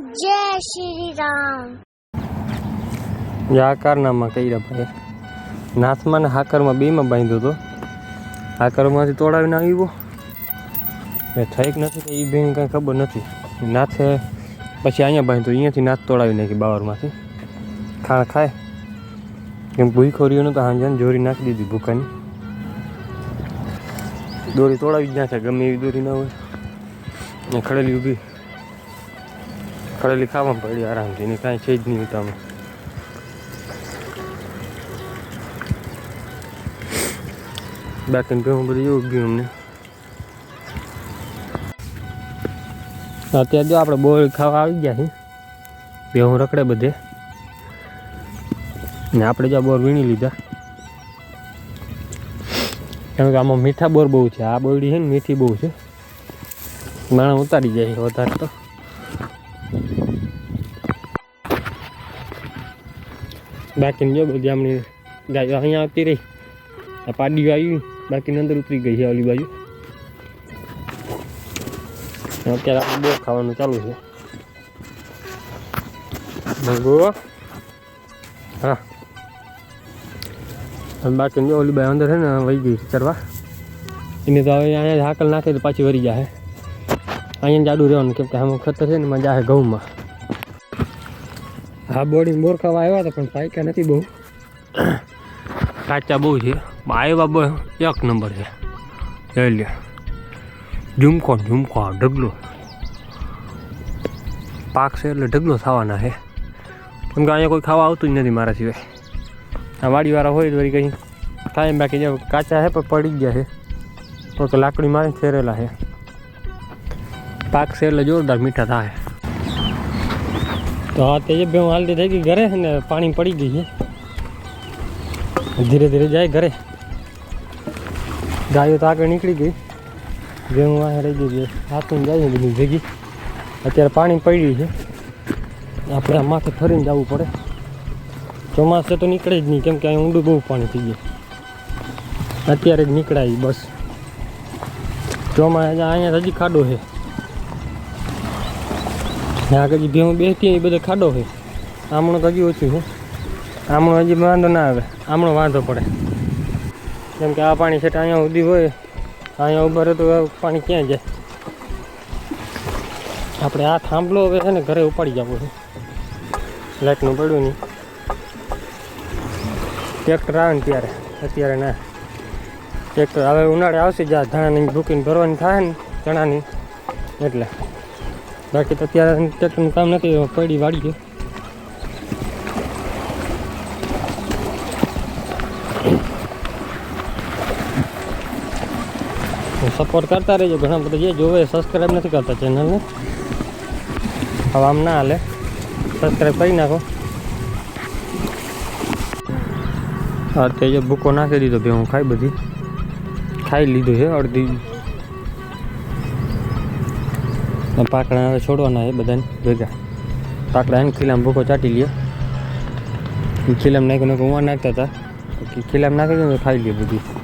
જય શ્રી રામ. જે આ કારનામાં કર્યા ભાઈ. નાથમાં ને હાકરમાં બેમાં બાંધ્યો હતો. હાકરમાંથી તોડાવીને આવ્યો. એ થઈ નથી એ બેન કાંઈ ખબર નથી. નાથે પછી અહીંયા બાંધ્યો. અહીંયાથી નાથ તોડાવી નાખી બાવરમાંથી. ખાણ ખાય. કેમ ભૂખો તો નતો હાંજે જોરી નાખી દીધી ભૂખાની. દોરી તોડાવી જ નાખે ગમે એવી દોરી ના હોય. ને ખડેલી ઊભી. ખડેલી ખાવામાં પડી આરામથી એની કાંઈ છે જ નહીં તમે બાકી ઘઉં બધું એવું ગયું અમને. અત્યારે જો આપણે બોલ ખાવા આવી ગયા છે ભેહું રખડે બધે. ને આપણે જો બોર વીણી લીધા. કેમ કે આમાં મીઠા બોર બહુ છે, આ બોરડી છે ને મીઠી બહુ છે. માણા ઉતારી જાય વધારે તો. બાકીની જો બધી આમની ગાયો અહીંયા આવતી રહી. આ પાડીઓ આવી. બાકીની અંદર ઉતરી ગઈ છે ઓલી બાજુ. અત્યારે આપણે બહુ ખાવાનું ચાલુ છે. ભગવો હા. બાકી ઓલી બાય અંદર છે ને વહી ગઈ ચરવા. એને તો હવે અહીંયા હાકલ નાખે તો પાછી વરી જાય અહીંયા જાડું રહેવાનું કેમ કે આમાં ખતર છે ને એમાં જાય ઘઉંમાં. હા, બોડી બોર આવ્યા હતા, પણ પાયકા નથી બહુ. કાચા બહુ છે. આવ્યા બહુ એક નંબર છે. લઈ લે ઝુમકો ઝુમકો ઢગલો. પાક છે એટલે ઢગલો થવાના છે. કેમ કે અહીંયા કોઈ ખાવા આવતું જ નથી મારા સિવાય. આ વાડીવાળા હોય તો કંઈ કાંઈ બાકી જે કાચા છે, પણ પડી ગયા છે. તો લાકડી મારી ફેરેલા છે. પાક છે એટલે જોરદાર મીઠા થાય. તો હા તે બે હાલતી થઈ ગઈ ઘરે ને પાણી પડી ગઈ છે. ધીરે ધીરે જાય ઘરે. ગાયો તો આગળ નીકળી ગઈ. જે હું આ રહી ગઈ હાથું જાય બધી ભેગી. અત્યારે પાણી પડ્યું છે. આપણે આ માથે ફરીને જવું પડે. ચોમાસે તો નીકળે જ નહીં, કેમ કે અહીં ઊંડું બહુ પાણી થઈ ગયું. અત્યારે જ નીકળાય બસ. ચોમાસે અહીંયા હજી ખાડો છે. આગળ જે ભેહું બેસતી એ બધો ખાડો હોય. આમણું તો હજી ઓછું છે. આમણો હજી વાંધો ના આવે. આમણો વાંધો પડે. કેમ કે આ પાણી છે અહીંયા સુધી હોય. અહીંયા ઊભા રહે તો પાણી ક્યાં જાય? આપણે આ થાંભલો હવે છે ને ઘરે ઉપાડી જવો છે. લાઇટનું પડ્યું નહીં. ટ્રેક્ટર આવે ને ત્યારે. અત્યારે ના. ટ્રેક્ટર હવે ઉનાળે આવશે જ્યાં ધાણાની બુકિંગ ભરવાની થાય ને ચણાની એટલે. બાકી તો અત્યારે ટ્રેક્ટરનું કામ નથી પડી વાળી છે. સપોર્ટ કરતા રહેજો, ઘણા બધા જે જોવે સબસ્ક્રાઈબ નથી કરતા ચેનલને હવે આમ ના હાલે. સબસ્ક્રાઈબ કરી નાખો. હા તે જે ભૂકો નાખી દીધો ભાઈ હું ખાઈ બધી. ખાઈ લીધું છે, અડધી. પાકડા હવે છોડવાના એ બધાને ભેગા. પાકડા એને ખીલામાં ભૂકો ચાટી લ્યો. ખીલામ ખીલામાં નાખીને કુવા નાખતા હતા. ખીલામાં નાખી દે ખાઈ લે બધું.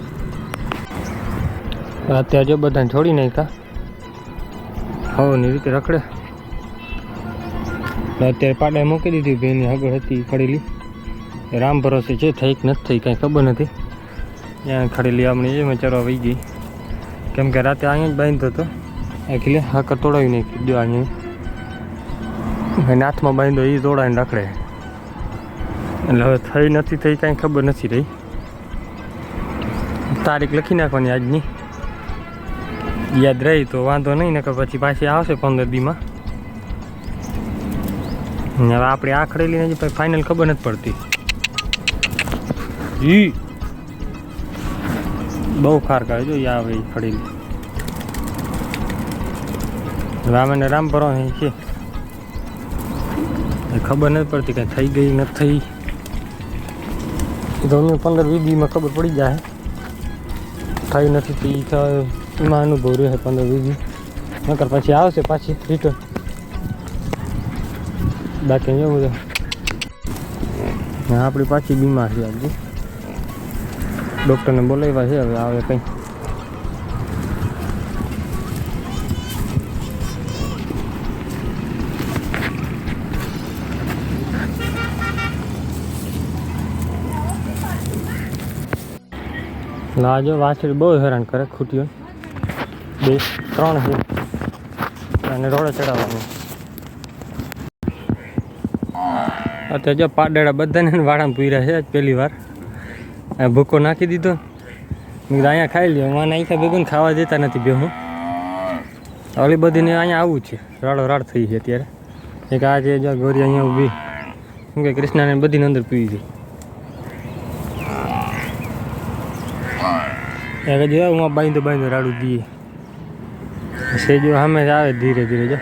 અત્યારે જો બધાને છોડી નાખ્યા. હવની રીતે રખડે. અત્યારે પાડા મૂકી દીધી બેની આગળ હતી ખડેલી. રામ ભરોસે છે, થઈ કે નથી થઈ કાંઈ ખબર નથી. ત્યાં ખડેલી આપણે એમાં ચરવા વહી ગઈ. કેમ કે રાતે અહીંયા જ બાંધતો હતો. એટલે હાકર તોડાવી નાખી દો અહીંયા નાથમાં બાંધો એ તોડાવીને રખડે. એટલે હવે થઈ નથી, થઈ કાંઈ ખબર નથી રહી. તારીખ લખી નાખવાની આજની. યાદ રહી તો વાંધો નહીં, નકર પછી પાછી આવશે પંદર દીમાં. હવે આપણે આ હજી પછી ફાઇનલ ખબર નથી પડતી. ઈ બહુ ખાર કરે જો યા આવે ઈ ખડેલી. રામ રામ ભરો છે એ ખબર નથી પડતી કાંઈ થઈ ગઈ, નથી એ તો અમને પંદર વીસ ખબર પડી જાય. થઈ નથી થઈ તો એમાં અનુભવ રહે પંદર વીસ નકર પછી આવશે પાછી રિટર્ન બાકી એવું બધું. આપણી પાછી બીમાર છે આજે ડૉક્ટરને બોલાવ્યા છે, હવે આવે કંઈ. લાજો વાછડી બહુ હેરાન કરે ખૂટીઓ બે, ત્રણ છે અને રોડે ચડાવવાનું. અત્યારે જો પાડેડા બધાને વાળામાં પીર્યા છે પહેલી વાર. ભૂકો નાખી દીધો. અહીંયા ખાઈ લ્યો. મને અહીંયા ભેગું ને ખાવા દેતા નથી બે હું. ઓલી બધીને અહીંયા આવું છે. રાડો રાડ થઈ છે અત્યારે. એક આજે જો ગોરી અહીંયા ઊભી. શું કે, કૃષ્ણાને બધીને અંદર પીવી છે. એક જો હું બાંધો બાંધો રાડું દઈએ સેજો સામે જ આવે ધીરે ધીરે, જો.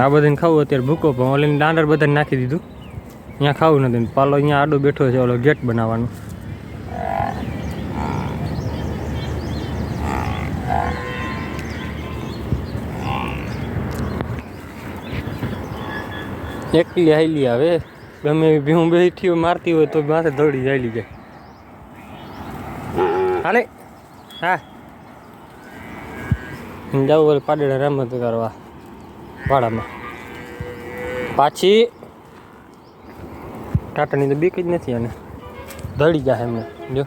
આ બધાને ખાવું અત્યારે ભૂકો, પણ ઓલીને દાંડર બધાને નાખી દીધું. અહીંયા ખાવું નથી. પાલો અહીંયા આડો બેઠો છે, ઓલો ગેટ બનાવવાનો. એકલી હાઈલી આવે. ગમે ભીહું બેઠી હોય, મારતી હોય તો માથે દોડી જાયલી જાય. હાલે હા. જવું બોલે પાડેડા રમત કરવા, વાડામાં. પાછી ટાટાની તો બીક જ નથી અને દળી જાય એમને. જો,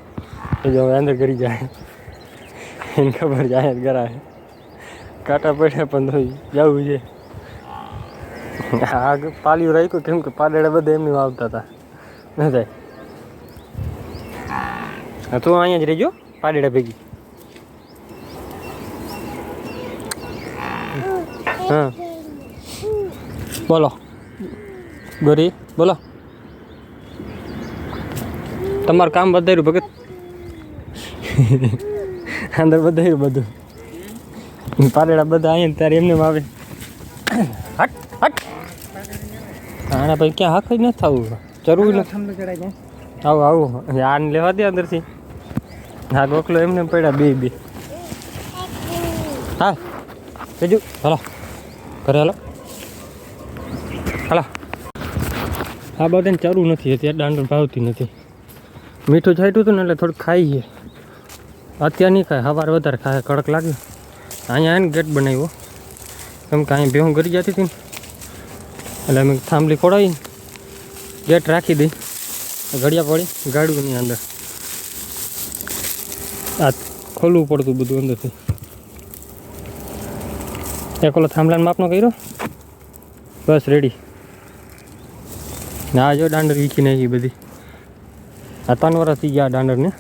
એ જો અંદર કરી જાય. એને ખબર જાય જ કરાય કાંટા પડ્યા પણ જવું છે. આગ પાલ્યું રાખ્યું, કેમ કે પાડેડા બધા એમની આવતા હતા. ન થાય? તું અહીંયા જ રહેજો, પાડેડા ભેગી. હા. બોલો. ગોરી, બોલો. તમારું કામ બધાયું ભગત. અંદર બધાયું બધું. પાડેડા બધા અહીંયા ત્યારે એમને આવે હટ હટ. આના પછી ક્યાં હાક જ નથી થવું. જરૂર નથી. આવું આવું. આને લેવા દે અંદરથી. હા ગોખલો એમને પડ્યા બે બે. હા. બીજું હલો. ઘરે હાલો. હલો. આ બધાને ચારું નથી અત્યારે દાંડો ભાવતી નથી. મીઠું છાંટ્યું હતું ને એટલે થોડુંક ખાઈએ અત્યારે નહીં ખાય સવારે વધારે ખાય કડક લાગ્યું અહીંયા એને ગેટ બનાવ્યો. કેમ કે અહીંયા ભેહું ગરી જતી હતી ને. એટલે અમે થાંભલી ખોડાવી ગેટ રાખી દઈ. ઘડિયા પડી ગાડું અંદર. આ ખોલવું પડતું બધું અંદરથી. એક ઓલો થાંભલાનો માપનો કર્યો? બસ રેડી ના જો દાંડર વીખી નાખી બધી. આ ત્રણ વર્ષ થઈ ગયા દાંડરને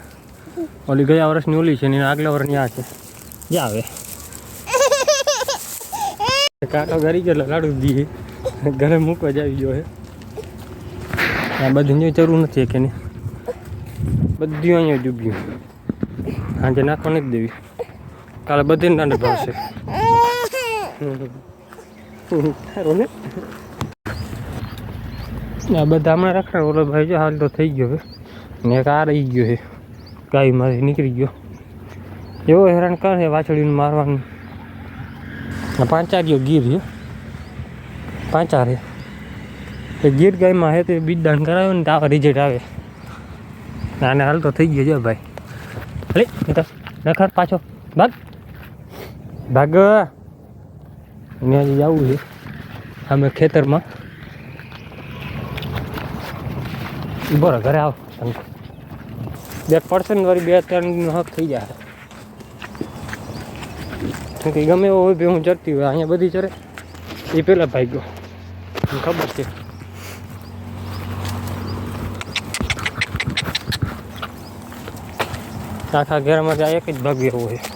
ઓલી ગયા વર્ષની ઓલી છે ને આગલા વર્ષની આ છે. જ્યાં આવે કાંટો ઘરી ગયો લાડુ દઈએ ઘરે મૂકવા જ આવી ગયો છે. આ બધી જો જરૂર નથી કે નહીં. બધું અહીંયા ડૂબ્યું સાંજે નાખવા નથી દેવી. કાલે બધી દાંડર ભાવશે. સારું ને? આ બધા હમણાં રખડા ઓલો ભાઈ જો હાલ તો થઈ ગયો હવે ને એક આ રહી ગયો છે. ગાયમાંથી નીકળી ગયો. એવો હેરાન કરે વાછડીને મારવાનું. આ પાંચારીઓ ગીર છે. પાંચાર છે એ ગીર ગાયમાં હે તે બીજદાન કરાવ્યો ને તો આવા રિઝલ્ટ આવે. આને હાલ તો થઈ ગયો છે ભાઈ. અરે નીકળ નખર પાછો. ભાગ. ભાગ. ત્યાં જવું છે. અમે ખેતરમાં. બરો ઘરે આવો. બે પડશે ને બે ત્રણ હક થઈ જાય. કે ગમે એવો હોય હું ચડતી હોય, અહીંયા બધી ચડે. એ પહેલાં ભાગ્યો. ખબર છે આખા ઘેરમાંથી આ એક જ ભાગ્ય હોય